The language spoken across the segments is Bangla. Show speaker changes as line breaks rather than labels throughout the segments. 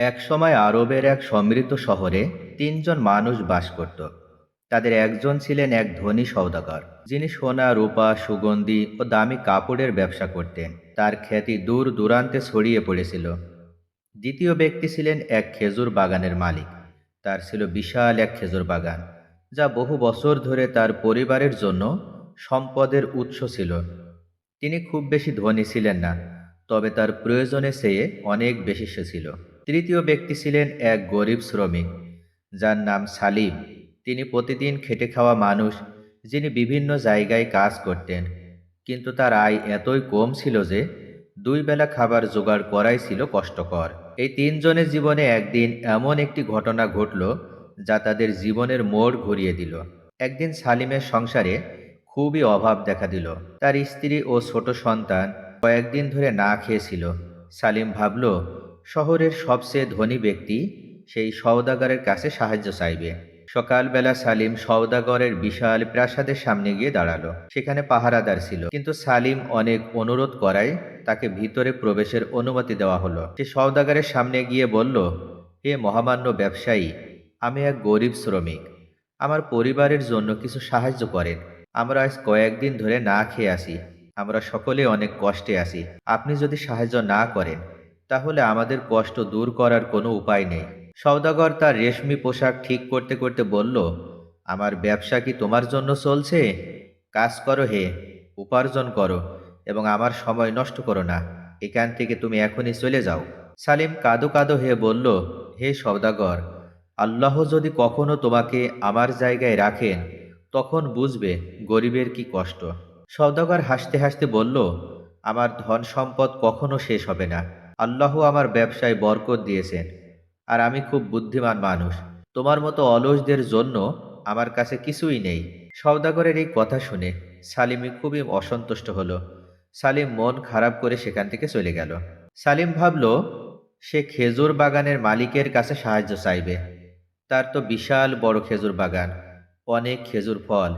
একসময় আরবের এক সমৃদ্ধ শহরে তিনজন মানুষ বাস করত। তাদের একজন ছিলেন এক ধনী সওদাগর, যিনি সোনা, রূপা, সুগন্ধি ও দামি কাপড়ের ব্যবসা করতেন। তার খ্যাতি দূর দূরান্তে ছড়িয়ে পড়েছিল। দ্বিতীয় ব্যক্তি ছিলেন এক খেজুর বাগানের মালিক। তার ছিল বিশাল এক খেজুর বাগান, যা বহু বছর ধরে তার পরিবারের জন্য সম্পদের উৎস ছিল। তিনি খুব বেশি ধনী ছিলেন না, তবে তার প্রয়োজনে চেয়ে অনেক বেশি সে ছিল। তৃতীয় ব্যক্তি ছিলেন এক গরিব শ্রমিক, যার নাম সালিম। তিনি প্রতিদিন খেটে খাওয়া মানুষ, যিনি বিভিন্ন জায়গায় কাজ করতেন। কিন্তু তার আয় এতই কম ছিল যে, দুই বেলা খাবার জোগাড় করাই ছিল কষ্টকর। এই তিনজনের জীবনে একদিন এমন একটি ঘটনা ঘটল, যা তাদের জীবনের মোড় ঘুরিয়ে দিল। একদিন সালিমের সংসারে খুবই অভাব দেখা দিল। তার স্ত্রী ও ছোট সন্তান কয়েকদিন ধরে না খেয়েছিল। সালিম ভাবল শহরের সবচেয়ে ধনী ব্যক্তি সেই সওদাগরের কাছে সাহায্য চাইবে। সকালবেলা সালিম সওদাগরের বিশাল প্রাসাদের সামনে গিয়ে দাঁড়াল। সেখানে পাহারাদার ছিল। কিন্তু সালিম অনেক অনুরোধ করায় তাকে ভিতরে প্রবেশের অনুমতি দেওয়া হলো। সে সওদাগরের সামনে গিয়ে বলল, হে মহামান্য ব্যবসায়ী, আমি এক গরিব শ্রমিক। আমার পরিবারের জন্য কিছু সাহায্য করেন। আমরা আজ কয়েকদিন ধরে না খেয়ে আসি আমরা সকলে অনেক কষ্টে আছি। আপনি যদি সাহায্য না করেন তাহলে আমাদের কষ্ট দূর করার কোনো উপায় নেই। সওদাগর তার রেশমি পোশাক ঠিক করতে করতে বলল, আমার ব্যবসা কি তোমার জন্য চলছে? কাজ করো হে, উপার্জন করো, এবং আমার সময় নষ্ট করো না। এখান থেকে তুমি এখনই চলে যাও। সালিম কাদো কাদো হয়ে বলল, হে সওদাগর, আল্লাহ যদি কখনো তোমাকে আমার জায়গায় রাখেন, তখন বুঝবে গরিবের কি কষ্ট। সওদাগর হাসতে হাসতে বলল, আমার ধন সম্পদ কখনো শেষ হবে না। আল্লাহ আমার ব্যবসায় বরকত দিয়েছেন, আর আমি খুব বুদ্ধিমান মানুষ। তোমার মতো অলসদের জন্য আমার কাছে কিছুই নেই। সওদাগরের এই কথা শুনে সালিমি খুবই অসন্তুষ্ট হলো। সালিম মন খারাপ করে সেখান থেকে চলে গেল। সালিম ভাবল, সে খেজুর বাগানের মালিকের কাছে সাহায্য চাইবে। তার তো বিশাল বড় খেজুর বাগান, অনেক খেজুর ফল।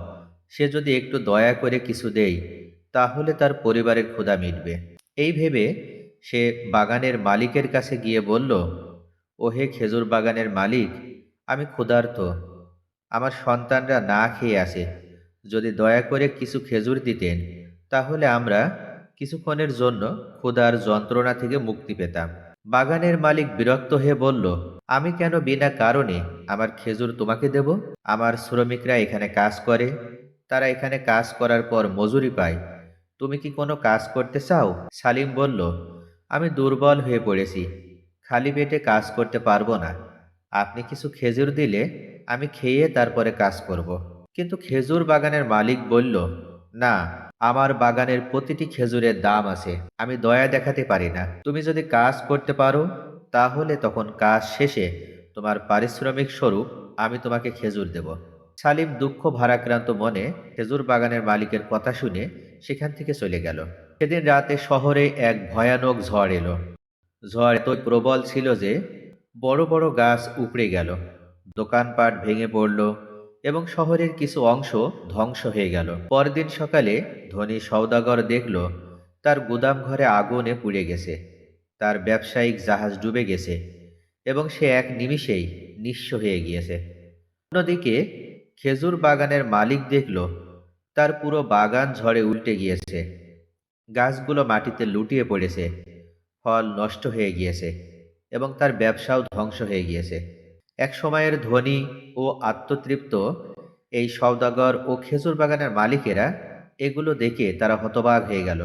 সে যদি একটু দয়া করে কিছু দেয় তাহলে তার পরিবারের ক্ষুধা মিটবে। এই ভেবে সে বাগানের মালিকের কাছে গিয়ে বলল ও হে খেজুর বাগানের মালিক, আমি ক্ষুধার্ত। আমার সন্তানরা না খেয়ে আসে যদি দয়া করে কিছু খেজুর দিতেন, তাহলে আমরা কিছুক্ষণের জন্য ক্ষুধার যন্ত্রণা থেকে মুক্তি পেতাম। বাগানের মালিক বিরক্ত হয়ে বলল, আমি কেন বিনা কারণে আমার খেজুর তোমাকে দেব? আমার শ্রমিকরা এখানে কাজ করে। তারা এখানে কাজ করার পর মজুরি পায়। তুমি কি কোনো কাজ করতে চাও? সালিম বলল আমি দুর্বল হয়ে পড়েছি। খালি পেটে কাজ করতে পারব না। আপনি কিছু খেজুর দিলে আমি খেয়ে তারপরে কাজ করব। কিন্তু খেজুর বাগানের মালিক বলল, না, আমার বাগানের প্রতিটি খেজুরের দাম আছে। আমি দয়া দেখাতে পারি না। তুমি যদি কাজ করতে পারো, তাহলে তখন কাজ শেষে তোমার পারিশ্রমিক স্বরূপ আমি তোমাকে খেজুর দেব। সালিম দুঃখ ভারাক্রান্ত মনে খেজুর বাগানের মালিকের কথা শুনে সেখান থেকে চলে গেল। সেদিন রাতে শহরে এক ভয়ানক ঝড় এলো। ঝড় এত প্রবল ছিল যে বড় বড় গাছ উপড়ে গেল, দোকানপাট ভেঙে পড়ল এবং শহরের কিছু অংশ ধ্বংস হয়ে গেল। পরদিন সকালে ধনী সওদাগর দেখল, তার গুদাম ঘরে আগুনে পুড়ে গেছে, তার ব্যবসায়িক জাহাজ ডুবে গেছে এবং সে এক নিমিষেই নিঃস্ব হয়ে গিয়েছে। অন্যদিকে খেজুর বাগানের মালিক দেখল, তার পুরো বাগান ঝড়ে উল্টে গিয়েছে। গাছগুলো মাটিতে লুটিয়ে পড়েছে। ফল নষ্ট হয়ে গিয়েছে এবং তার ব্যবসাও ধ্বংস হয়ে গিয়েছে। এক সময়ের ধনী ও আত্মতৃপ্ত এই সওদাগর ও খেজুর বাগানের মালিকেরা এগুলো দেখে তারা হতবাক হয়ে গেল।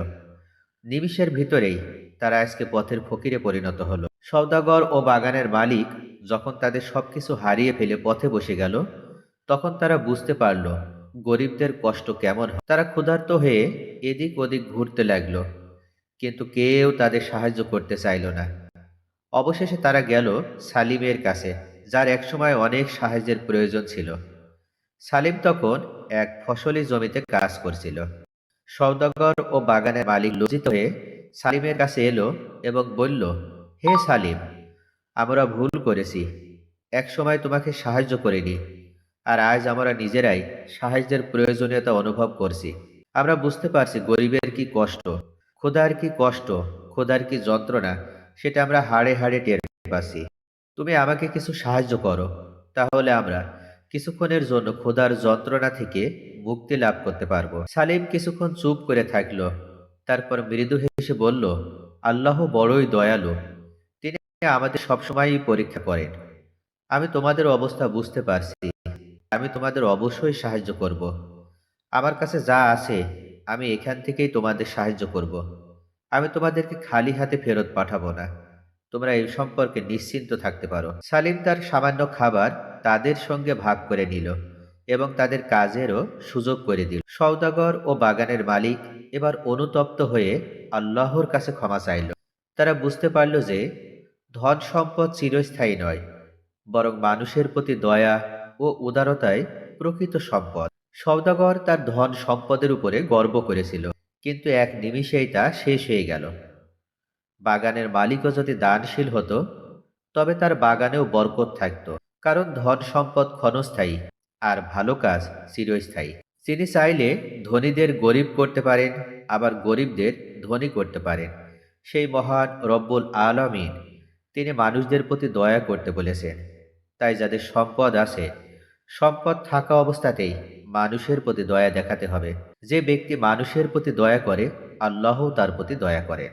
নিমিষের ভিতরেই তারা আজকে পথের ফকিরে পরিণত হলো। সওদাগর ও বাগানের মালিক যখন তাদের সবকিছু হারিয়ে ফেলে পথে বসে গেল, তখন তারা বুঝতে পারল গরিবদের কষ্ট কেমন তারা ক্ষুধার্ত হয়ে এদিক ওদিক ঘুরতে লাগল, কিন্তু কেউ তাদের সাহায্য করতে চাইল না। অবশেষে তারা গেল সালিমের কাছে, যার একসময় অনেক সাহায্যের প্রয়োজন ছিল। সালিম তখন এক ফসলি জমিতে কাজ করছিল। সওদাগর ও বাগানের মালিক লজ্জিত হয়ে সালিমের কাছে এলো এবং বলল, হে সালিম, আমরা ভুল করেছি। একসময় তোমাকে সাহায্য করিনি। আর আজ আমরা নিজেরাই সাহায্যের প্রয়োজনীয়তা অনুভব করছি। আমরা বুঝতে পারছি গরিবের কি কষ্ট, ক্ষুধার কি কষ্ট, ক্ষুধার কি যন্ত্রণা, সেটা আমরা হাড়ে হাড়ে টের পাচ্ছি। তুমি আমাকে কিছু সাহায্য করো, তাহলে আমরা কিছুক্ষণের জন্য ক্ষুধার যন্ত্রণা থেকে মুক্তি লাভ করতে পারব। সালিম কিছুক্ষণ চুপ করে থাকল, তারপর মৃদু হেসে বলল, আল্লাহ বড়ই দয়ালু, তিনি আমাদের সবসময়ই পরীক্ষা করেন। আমি তোমাদের অবস্থা বুঝতে পারছি আমি তোমাদের অবশ্যই সাহায্য করব। আমার কাছে যা আছে, আমি এখান থেকেই তোমাদের সাহায্য করব। আমি তোমাদেরকে খালি হাতে ফেরত পাঠাবো না। তোমরা এই সম্পর্কে নিশ্চিন্ত থাকতে পারো। সালিম তার সামান্য খাবার তাদের সঙ্গে ভাগ করে নিল এবং তাদের কাজেরও সুযোগ করে দিল। সওদাগর ও বাগানের মালিক এবার অনুতপ্ত হয়ে আল্লাহর কাছে ক্ষমা চাইল। তারা বুঝতে পারল যে ধন সম্পদ চিরস্থায়ী নয়, বরং মানুষের প্রতি দয়া ও উদারতায় প্রকৃত সম্পদ। সওদাগর তার ধন সম্পদের উপরে গর্ব করেছিল, কিন্তু এক নিমিষেই তা শেষ হয়ে গেল। বাগানের মালিকও যদি দানশীল হতো, তবে তার বাগানেও বরকত থাকতো, কারণ ধন সম্পদ ক্ষণস্থায়ী আর ভালো কাজ চিরস্থায়ী। তিনি চাইলে ধনীদের গরিব করতে পারেন, আবার গরিবদের ধনী করতে পারেন। সেই মহান রব্বুল আলমিন, তিনি মানুষদের প্রতি দয়া করতে বলেছেন, তাই যাদের সম্পদ আছে সম্পদ থাকা অবস্থাতেই মানুষের প্রতি দয়া দেখাতে হবে। যে ব্যক্তি মানুষের প্রতি দয়া করে, আল্লাহও তার প্রতি দয়া করে।